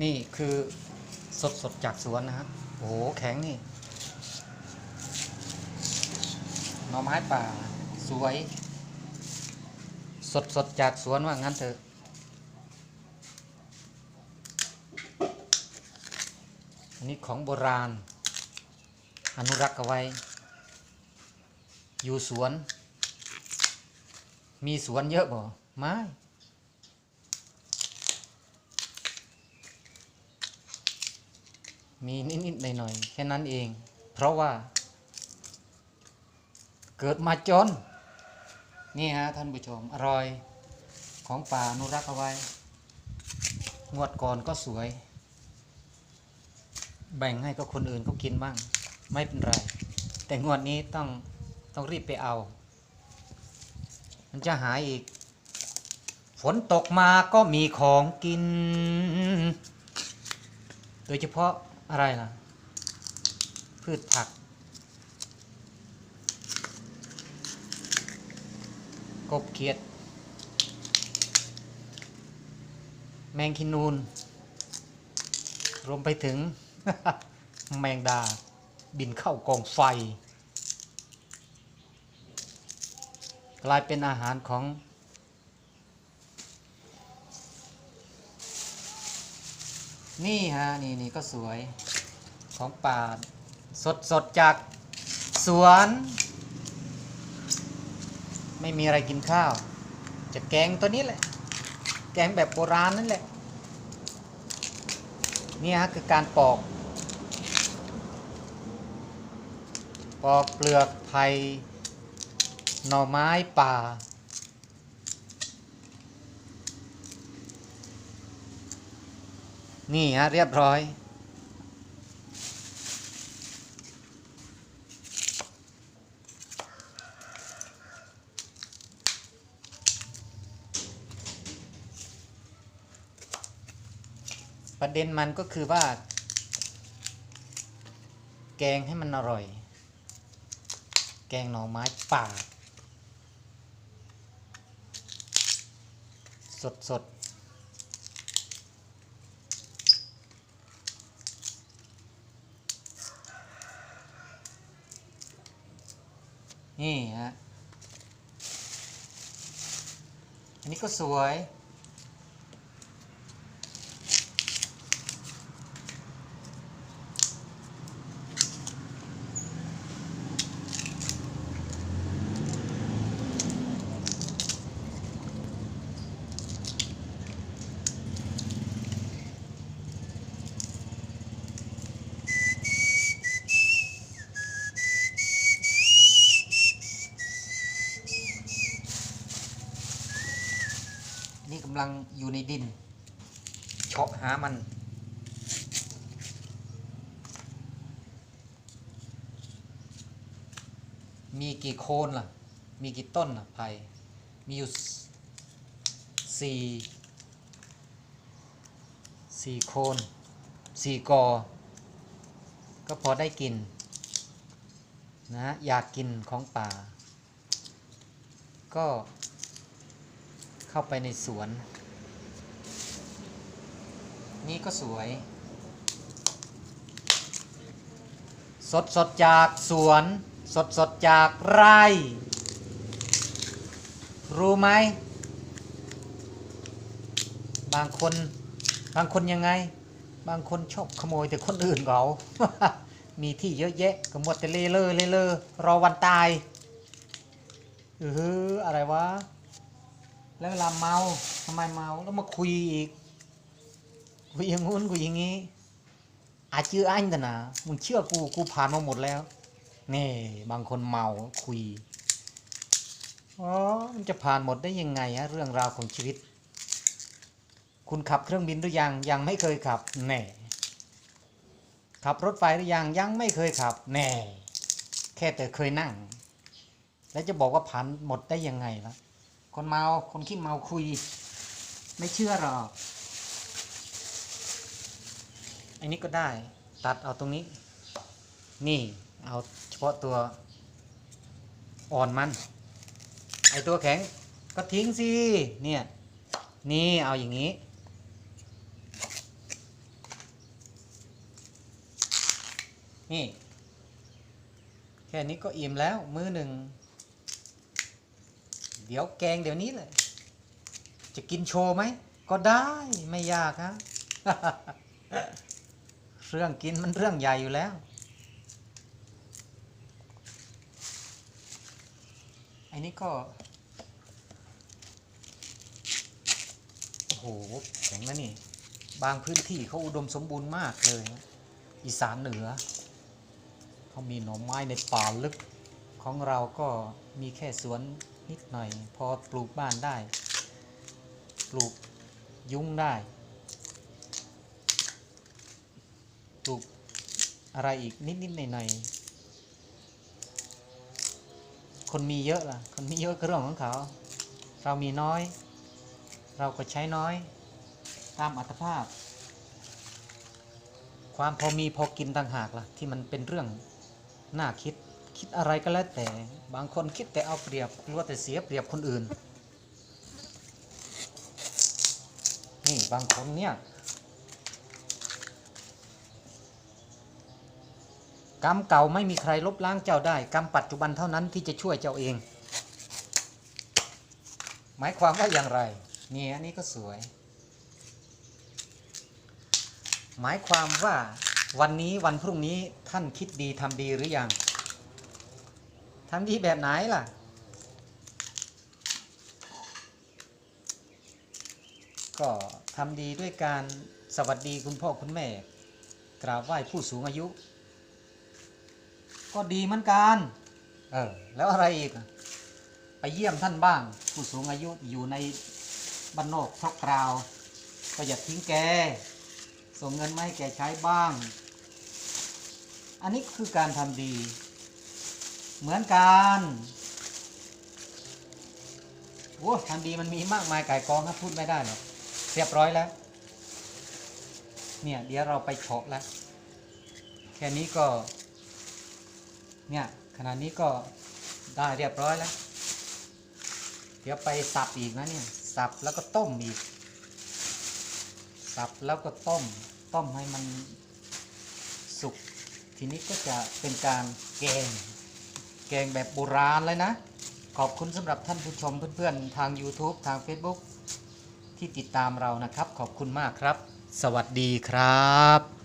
นี่คือสดสดจากสวนนะฮะโอ้โหแข็งนี่หน่อไม้ป่า สวย สดสดจากสวนว่างั้นเถอะ อันนี้ของโบราณ อนุรักษ์เอาไว้ อยู่สวน มีสวนเยอะบ่ไม่ มีนิดๆหน่อยๆแค่นั้นเอง เพราะว่า เกิดมาจน นี่ฮะท่านผู้ชม อร่อยของป่านุรักษ์เอาไว้ งวดก่อนก็สวย แบ่งให้กับคนอื่นเขากินบ้าง ไม่เป็นไร แต่งวดนี้ต้องต้องรีบไปเอา มันจะหายอีก ฝนตกมาก็มีของกิน โดยเฉพาะ อะไรล่ะ พืชผัก กบเขียด แมงคินูน รวมไปถึง แมงดา บินเข้ากองไฟ กลายเป็นอาหารของ นี่ฮะนี่นี่ก็สวยของป่าสดสดจากสวน ไม่มีอะไรกินข้าว จะแกงตัวนี้แหละ แกงแบบโบราณนั่นแหละนี่ฮะคือการปอก ปอกเปลือกไผ่หน่อไม้ป่า นี่ฮะเรียบร้อย ประเด็นมันก็คือว่า แกงให้มันอร่อย แกงหน่อไม้ป่า สดสดๆ นี่ฮะ อันนี้ก็สวยำลังอยู่ในดินเฉาะหามัน มีกี่โคนล่ะ มีกี่ต้นล่ะไผ่มีอยู่สสี่สี่โคนสี่กอ ก็พอได้กิน นะ อยากกินของป่า ก็ เข้าไปในสวน นี่ก็สวย สดสดจากสวน สดสดจากไร่ รู้ไหม บางคน บางคนยังไง บางคนชอบขโมยแต่คนอื่นเขา มีที่เยอะแยะก็หมดแต่เล่เลอเล่เลอรอวันตายเอออะไรวะ แล้วเวลาเมาทำไมเมาแล้วมาคุยอีกคุยอย่างงู้นคุยอย่างงี้อาเชื่ออันแต่นะมึงเชื่อกูกูผ่านมาหมดแล้วนี่บางคนเมาคุยอ๋อมันจะผ่านหมดได้ยังไงฮะเรื่องราวของชีวิต คุณขับเครื่องบินหรือยังยังไม่เคยขับแน่ขับรถไฟหรือยังยังไม่เคยขับแน่แค่แต่เคยนั่ง แล้วจะบอกว่าผ่านหมดได้ยังไงล่ะ คนเมา คนขี้เมาคุย ไม่เชื่อหรอก อันนี้ก็ได้ ตัดเอาตรงนี้ นี่ เอาเฉพาะตัวอ่อนมัน ไอตัวแข็งก็ทิ้งสิ เนี่ย นี่เอาอย่างนี้ นี่ แค่นี้ก็อิ่มแล้ว มือหนึ่ง ดี๋ยวแกงเดี๋ยวนี้เลย จะกินโชว์ไหม ก็ได้ไม่ยากครับเรื่องกินมันเรื่องใหญ่อยู่แล้ว อันนี้ก็ โอ้โหแข็งนะนี่ บางพื้นที่เขาอุดมสมบูรณ์มากเลย อีสานเหนือ เขามีหน่อไม้ในป่าลึกของเราก็มีแค่สวน นิดหน่อย พอปลูกบ้านได้ ปลูกยุ้งได้ ปลูกอะไรอีกนิดๆหน่อยๆคนมีเยอะล่ะ คนมีเยอะก็เรื่องของเขา เรามีน้อย เราก็ใช้น้อย ตามอัตภาพ ความพอมีพอกินต่างหากล่ะ ที่มันเป็นเรื่องน่าคิด คิดอะไรก็แล้วแต่ บางคนคิดแต่เอาเปรียบกลัวแต่เสียเปรียบคนอื่น นี่บางคนเนี่ยกรรมเก่าไม่มีใครลบล้างเจ้าได้ กรรมปัจจุบันเท่านั้นที่จะช่วยเจ้าเอง หมายความว่าอย่างไรเนี่ยอันนี้ก็สวย หมายความว่าวันนี้วันพรุ่งนี้ท่านคิดดีทำดีหรือยัง ทำดีแบบไหนล่ะ ก็ทำดีด้วยการสวัสดีคุณพ่อคุณแม่ กราบไหว้ผู้สูงอายุ ก็ดีเหมือนกันเออแล้วอะไรอีก ไปเยี่ยมท่านบ้าง ผู้สูงอายุอยู่ในบ้านนอกทอกกราว ก็อย่าทิ้งแก ส่งเงินมาให้แกใช้บ้าง อันนี้คือการทำดี เหมือนกันโอ้ทำดีมันมีมากมายไก่กองครับพูดไม่ได้หรอกเรียบร้อยแล้ว เนี่ยเดี๋ยวเราไปเฉาะแล้วแค่นี้ก็ เนี่ยขนาดนี้ก็ได้เรียบร้อยแล้ว เดี๋ยวไปสับอีกนะเนี่ย สับแล้วก็ต้มอีก สับแล้วก็ต้ม ต้มให้มันสุก ทีนี้ก็จะเป็นการแกง แกงแบบโบราณเลยนะ ขอบคุณสำหรับท่านผู้ชมเพื่อนๆ ทาง YouTube ทาง Facebook ที่ติดตามเรานะครับ ขอบคุณมากครับ สวัสดีครับ